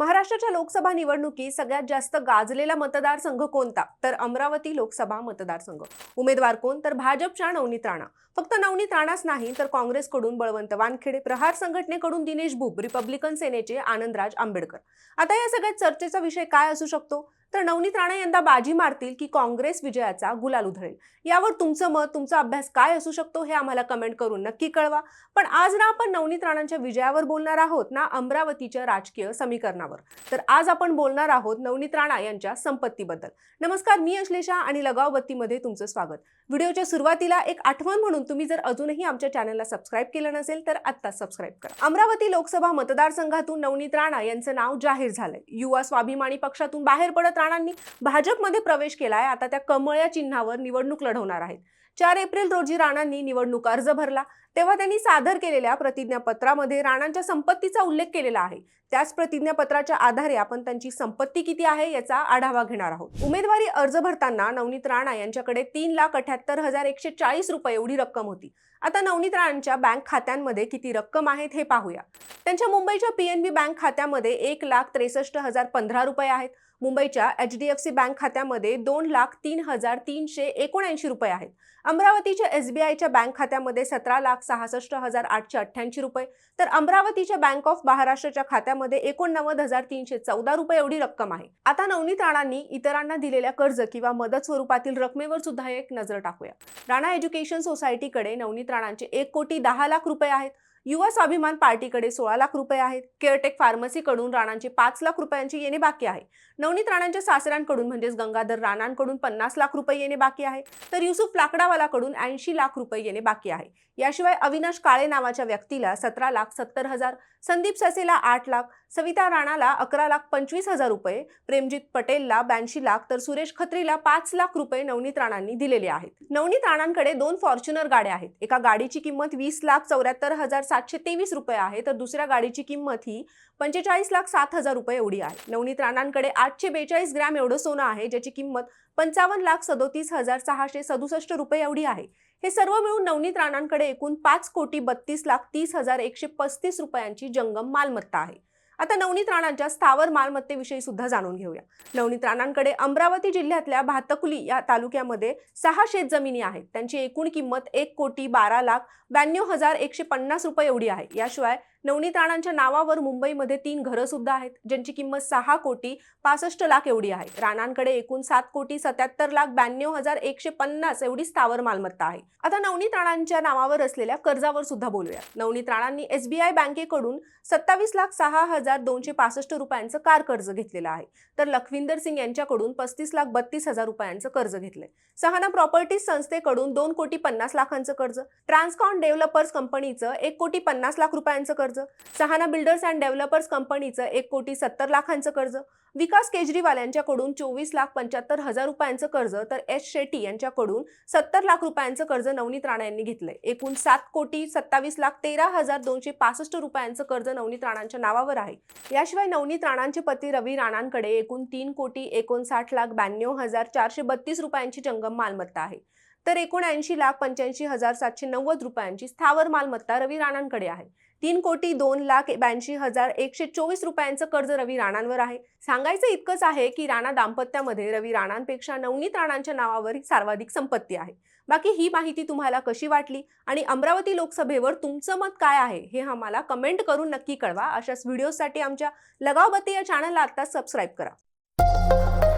महाराष्ट्र महाराष्ट्राच्या लोकसभा निवडणुकीत सगळ्यात जास्त गाजलेला मतदारसंघ कोणता? तर अमरावती लोकसभा मतदारसंघ. उमेदवार कोण? तर भाजपच्या नवनीत राणा. फक्त नवनीत राणाच नाही तर काँग्रेसकडून बळवंत वानखेडे प्रहार संघटनेकडून दिनेश भूप रिपब्लिकन सेनेचे आनंदराज आंबेडकर. आता या सगळ्यात चर्चेचा विषय काय असू शकतो? तर नवनीत राणा यंदा बाजी मारतील की काँग्रेस विजयाचा गुलाल उधळेल? यावर तुमचं मत तुमचा अभ्यास काय असू शकतो हे आम्हाला कमेंट करून नक्की कळवा. पण आज ना आपण नवनीत राणांच्या विजयावर बोलणार आहोत ना अमरावतीच्या राजकीय समीकरणावर. तर आज आपण बोलणार आहोत नवनीत राणा यांच्या संपत्तीबद्दल. नमस्कार मी अश्लेषा आणि लगाव बत्तीमध्ये तुमचं स्वागत. व्हिडिओच्या सुरुवातीला एक आठवण म्हणून तुम्ही जर अजूनही आमच्या चॅनलला सबस्क्राईब केलं नसेल तर आत्ताच सबस्क्राईब करा. अमरावती लोकसभा मतदारसंघातून नवनीत राणा यांचं नाव जाहीर झालंय. युवा स्वाभिमानी पक्षातून बाहेर पडत राणांनी भाजपमध्ये प्रवेश केलाय. आता त्या कमळ या चिन्हावर निवडणूक लढवणार आहेत. चार एप्रिल रोजी राणांनी निवडणूक अर्ज भरला. तेव्हा त्यांनी सादर केलेल्या प्रतिज्ञापत्रामध्ये राणांच्या संपत्तीचा उल्लेख केलेला आहे. त्याच प्रतिज्ञापत्राच्या आधारे आपण त्यांची संपत्ती किती आहे याचा आढावा घेणार आहोत. उमेदवारी अर्ज भरताना नवनीत राणा यांच्याकडे तीन लाख अठ्याहत्तर हजार एकशे चाळीस रुपये एवढी रक्कम होती. आता नवनीत राणांच्या बँक खात्यांमध्ये किती रक्कम आहेत हे पाहूया. त्यांच्या मुंबईच्या पीएनबी बँक खात्यामध्ये एक लाख त्रेसष्ट हजार पंधरा रुपये आहेत. मुंबईच्या H D F C bank खात्यामध्ये दोन लाख तीन हजार तीनशे एकोणऐंशी रुपये आहेत. अमरावतीच्या एस बी आयच्या बँक खात्यामध्ये सतरा लाख सहासष्ट हजार आठशे अठ्ठ्याऐंशी रुपये. तर अमरावतीच्या बँक ऑफ महाराष्ट्राच्या खात्यामध्ये एकोणनव्वद हजार तीनशे चौदा रुपये एवढी रक्कम आहे. आता नवनीत राणांनी इतरांना दिलेल्या कर्ज किंवा मदत स्वरूपातील रकमेवर सुद्धा एक नजर टाकूया. राणा एज्युकेशन सोसायटीकडे नवनीत राणांचे एक कोटी दहा लाख रुपये आहेत. युवा स्वाभिमान पार्टीकडे सोळा लाख रुपये आहेत. केअरटेक फार्मसीकडून राणांचे पाच लाख रुपयांची येणे बाकी आहे. नवनीत राणांच्या सासऱ्यांकडून म्हणजेच गंगाधर राणांकडून पन्नास लाख रुपये येणे बाकी आहे. तर युसुफ लाकडावालाकडून ऐंशी लाख रुपये येणे बाकी आहे. याशिवाय अविनाश काळे नावाच्या व्यक्तीला सतरा लाख सत्तर हजार संदीप ससेला आठ लाख सविता राणाला अकरा लाख पंचवीस हजार रुपये प्रेमजित पटेलला ब्याऐंशी लाख तर सुरेश खत्रीला पाच लाख रुपये नवनीत राणांनी दिलेले आहेत. नवनीत राणांकडे दोन फॉर्च्युनर गाड्या आहेत. एका गाडीची किंमत वीस लाख चौऱ्याहत्तर हजार सातशे तेवीस रुपये आहे तर दुसऱ्या गाडीची किंमत ही पंचेचाळीस लाख सात हजार रुपये एवढी आहे. नवनीत राणांकडे आठशे बेचाळीस ग्रॅम एवढं सोनं आहे ज्याची किंमत पंचावन्न लाख सदोतीस हजार सहाशे सदुसष्ट रुपये एवढी आहे. हे सर्व मिळून नवनीत राणांकडे एकूण पाच कोटी बत्तीस लाख तीस हजार एकशे पस्तीस रुपयांची जंगम मालमत्ता आहे. आता नवनीत राणांच्या स्थावर मालमत्तेविषयी सुद्धा जाणून घेऊया. नवनीत राणांकडे अमरावती जिल्ह्यातल्या भातकुली या तालुक्यामध्ये सहा शेत जमिनी आहेत. त्यांची एकूण किंमत एक कोटी बारा लाख ब्याण्णव हजार एकशे पन्नास रुपये एवढी आहे. याशिवाय नवनीत राणांच्या नावावर मुंबईमध्ये तीन घरं सुद्धा आहेत ज्यांची किंमत सहा कोटी पासष्ट लाख एवढी आहे. राणांकडे एकूण सात कोटी सत्याहत्तर लाख ब्याण्णव हजार एकशे पन्नास एवढी स्थावर मालमत्ता आहे. आता नवनीत राणांच्या नावावर असलेल्या कर्जावर सुद्धा बोलूया. नवनीत राणांनी एसबीआय बँकेकडून सत्तावीस लाख सहा हजार दोनशे पासष्ट रुपयांचं कार कर्ज घेतलेलं आहे. तर लखविंदर सिंग यांच्याकडून पस्तीस लाख बत्तीस हजार रुपयांचं कर्ज घेतलंय. सहाना प्रॉपर्टीज संस्थेकडून दोन कोटी पन्नास लाखांचं कर्ज. ट्रान्सकॉन डेव्हलपर्स कंपनीचं एक कोटी पन्नास लाख रुपयांचं कर्ज सहाना बिल्डर्स अँड डेव्हलपर्स कंपनीचं एक कोटी सत्तर लाखांचं कर्ज. विकास केजरीवाल यांच्याकडून चोवीस लाख पंच्याहत्तर हजार रुपयांचं कर्ज तर एस शेट्टी यांच्याकडून सत्तर लाख रुपयांचं कर्ज नवनीत राणा यांनी घेतलंय. एकूण सात कोटी सत्तावीस लाख तेरा हजार दोनशे पासष्ट रुपयांचं कर्ज नवनीत राणांच्या नावावर आहे. याशिवाय नवनीत राणांचे पती रवी राणांकडे एकूण तीन कोटी एकोणसाठ लाख ब्याण्णव हजार चारशे बत्तीस रुपयांची जंगम मालमत्ता आहे. तर एकूण ऐंशी लाख पंच्याऐंशी हजार सातशे नव्वद रुपयांची स्थावर मालमत्ता रवी राणांकडे आहे. तीन कोटी दोन लाख ब्याऐंशी हजार एकशे चोवीस रुपयांचं कर्ज रवी राणांवर आहे. सांगायचं इतकंच आहे की राणा दाम्पत्यामध्ये रवी राणांपेक्षा नवनीत राणांच्या नावावर सर्वाधिक संपत्ती आहे. बाकी ही माहिती तुम्हाला कशी वाटली आणि अमरावती लोकसभेवर तुमचं मत काय आहे हे आम्हाला कमेंट करून नक्की कळवा. अशाच व्हिडिओसाठी आमच्या लगावबत्ती या चॅनलला आता सबस्क्राईब करा.